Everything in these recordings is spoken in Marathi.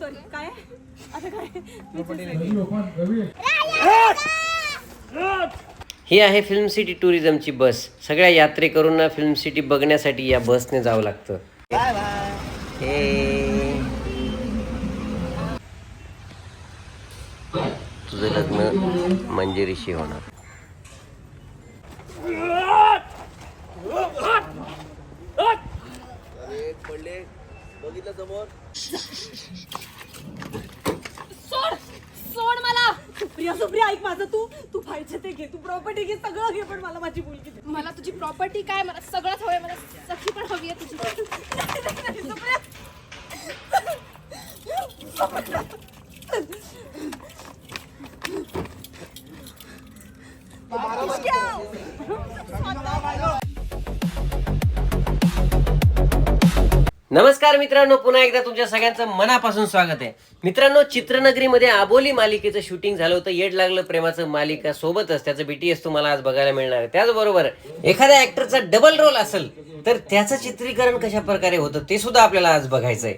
सॉरी काय? आता काय? ही आहे फिल्म सिटी टुरिझमची बस. सगळ्या यात्रेकरूंना फिल्म सिटी बघण्यासाठी या बसने जावं लागतं. हे. तुझं लग्न मंजिरीशी होणार. सोड सोड मला. सुप्रिया सुप्रिया ऐक माझं तू. तू पाहिजे ते घे तू प्रॉपर्टी घे सगळं घे पण मला माझी मुलगी दे. मला तुझी प्रॉपर्टी काय? मला सगळंच हवंय मला सखी पण हवी आहे तुझी. नमस्कार मित्रांनो पुन्हा एकदा तुमच्या सगळ्यांचं मनापासून स्वागत आहे. मित्रांनो चित्रनगरीमध्ये आबोली मालिकेचं शूटिंग झालं होतं. येड लागलं प्रेमाचं मालिका सोबतच. त्याचं बीटीएस तुम्हाला आज बघायला मिळणार आहे. त्याचबरोबर एखाद्या ऍक्टरचा डबल रोल असेल तर त्याचं चित्रीकरण कशा प्रकारे होतं ते सुद्धा आपल्याला आज बघायचं आहे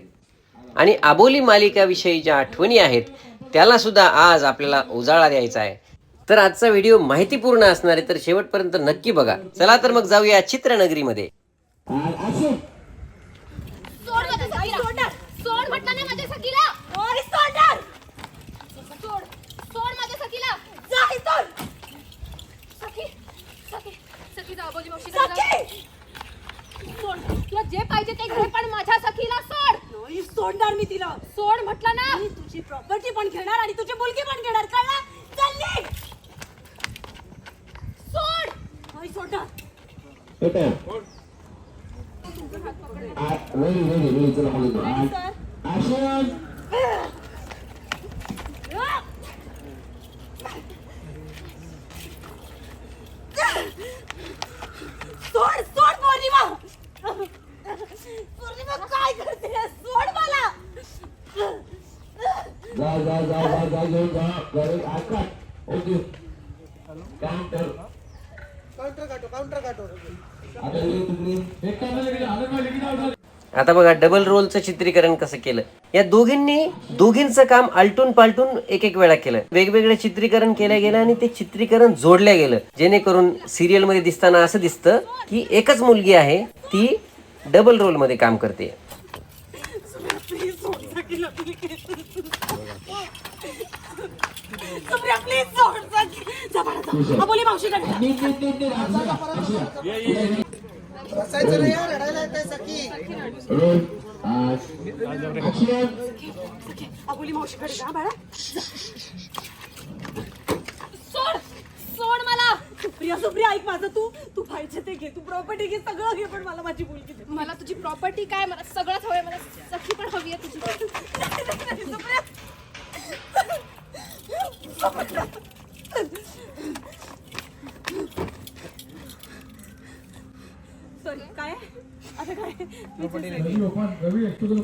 आणि आबोली मालिकाविषयी ज्या आठवणी आहेत त्याला सुद्धा आज आपल्याला उजाळा द्यायचा आहे. तर आजचा व्हिडिओ माहितीपूर्ण असणार आहे तर शेवटपर्यंत नक्की बघा. चला तर मग जाऊया चित्रनगरीमध्ये. सोड सोड म्हटलं ना माझ्या सखीला. अरे सोडणार. सोड. सोड माझ्या सखीला. जा इथून सखी सखी सखी जाऊ बोली मावशी सखी! सोड. तुला जे पाहिजे ते घे पण माझ्या सखीला सोड. नाही सोडणार मी तिला. सोड म्हटलं ना. मी तुझी प्रॉपर्टी पण घेणार आणि तुझी मुलगी पण घेणार. कळला? चालली सोड. नाही सोडणार. सर सोड सोड पौर्णिमा पौर्णिमा काय करते सोड मला जा जा जा जा जा घेऊन जा घरी आता ओके आता बघा डबल रोलचं चित्रीकरण कसं केलं? या दोघींनी दोघींचं काम आलटून पालटून एक एक वेळा केलं. वेगवेगळं चित्रीकरण केलं गेलं आणि ते चित्रीकरण जोडलं गेलं. जेणेकरून सिरियलमध्ये दिसताना असं दिसतं की एकच मुलगी आहे ती डबल रोलमध्ये काम करते. प्लीज सोड सकीला प्लीज सुप्रिया प्लीज सोड सकी जा बाळा जा. हा बोली मावशीकडे जा. नीट नीट नीट नीट रोल ऍक्शन हा बोली मावशीकडे जा बाळा. सोड सोड मला. सुप्रिया सुप्रिया ऐक माझं तू. तू पाहिजे ते घे. तू प्रॉपर्टी घे सगळं घे पण मला माझी मुलगी दे. मला तुझी प्रॉपर्टी काय? मला सगळंच हवंय. मला सखी पण हवी आहे तुझी. सुप्रिया. सॉरी काय? आता काय?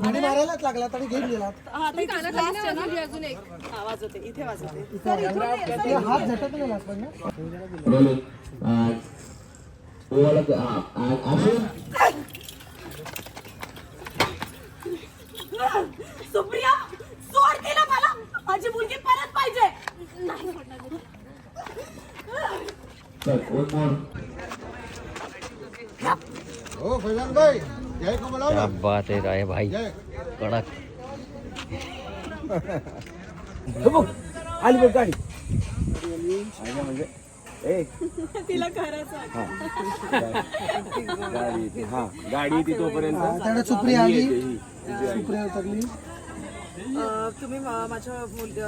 आणि मारायलाच लागला तरी घेऊन गेला. हा ते कानाखाली नाही वाजवली अजून एक. हा वाजवते. इथे वाजवते. ते हात झटकलेला पण ना. रोल ओवाला ऍक्शन सुप्रिया सोड दिला मला. माझी मुलगी परत पाहिजे नाही सोडणार मी. हो क्या बात है राय भाई। कडक। आली बघ गाडी. तिला करायचं गाडी ती तोपर्यंत. त्याला सुप्रिया आली. सुप्रिया उतरली. तुम्ही माझ्या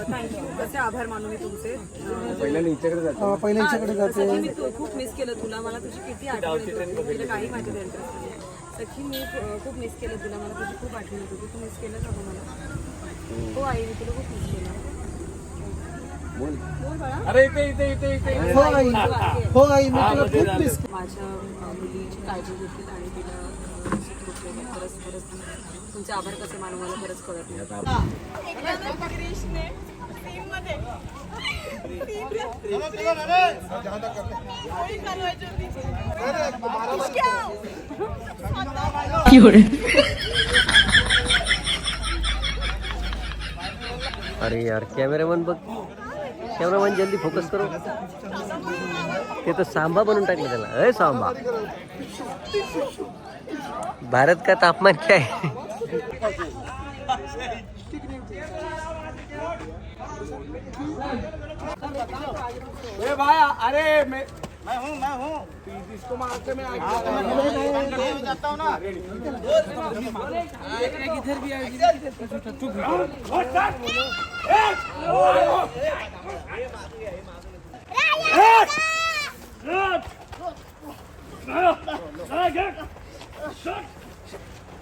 थँक्यू कसे आभार मानू मी तुमचे? हिच्याकडे जातो. पहिल्या हिच्याकडे जाते मी खूप मिस केलं तुला. मला तुझी किती आठवण येत. होती तुला काही माझ्यात इंटरेस्ट नाही सखी मी खूप मिस केलं तुला. मला तुझी खूप आठवण येत. होती तू मिस केलं का मला. हो आई मी तुला खूप मिस केलं. अरे इथे इथे इथे इथे. हो आई. हो आई मी तुला खूप मिस माझ्या मुलीची काळजी घेतली आणि तिला. खरंच खरंच तुमचे आभार कसे मानू मला खरंच कळत नाही. अरे यार कॅमेरामॅन बघ. कॅमेरामॅन जल्दी फोकस करो. ते तर सांबा बनवून टाकले त्याला. अय सांबा. भारत का तापमान क्या है? ए भाई अरे मैं मैं हूँ मैं हूँ। इसको मारते मैं आगे जाता हूँ ना आता लवकर तिच्या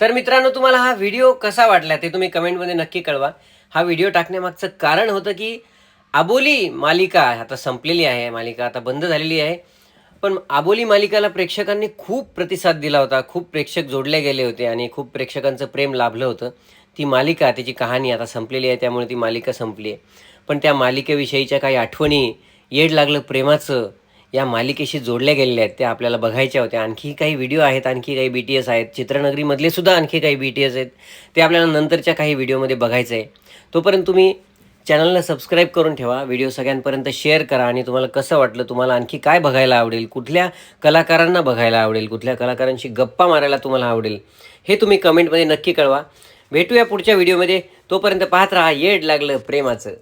तर मित्रांनो तुम्हाला हा व्हिडिओ कसा वाटला ते तुम्ही कमेंटमध्ये नक्की कळवा. हा व्हिडिओ टाकण्यामागचं कारण होतं की आबोली मालिका आता संपलेली आहे. मालिका आता बंद झालेली आहे. पण आबोली मालिकाला प्रेक्षकांनी खूप प्रतिसाद दिला होता. खूप प्रेक्षक जोडले गेले होते आणि खूप प्रेक्षकांचं प्रेम लाभलं होतं. ती मालिका त्याची कहाणी आता संपलेली आहे. त्यामुळे ती मालिका संपली आहे. पण त्या मालिकेविषयीच्या काही आठवणी येड लागलं प्रेमाचं या मालिकेशी जोडल्या गेलेल्या आहेत त्या आपल्याला बघायच्या होत्या आणखी काही व्हिडिओ आहेत आणखी काही बी टी एस आहेत. चित्रनगरीमधले सुद्धा आणखी काही बी टी एस आहेत. ते आपल्याला नंतरच्या काही व्हिडिओमध्ये बघायचं आहे तोपर्यंत तुम्ही चॅनलला सबस्क्राईब करून ठेवा. व्हिडिओ सगळ्यांपर्यंत शेअर करा आणि तुम्हाला कसं वाटलं तुम्हाला आणखी काय बघायला आवडेल कुठल्या कलाकारांना बघायला आवडेल कुठल्या कलाकारांशी गप्पा मारायला तुम्हाला आवडेल हे तुम्ही कमेंटमध्ये नक्की कळवा. भेटूया पुढच्या व्हिडिओमध्ये तोपर्यंत पाहत राहा. येड लागलं प्रेमाचं.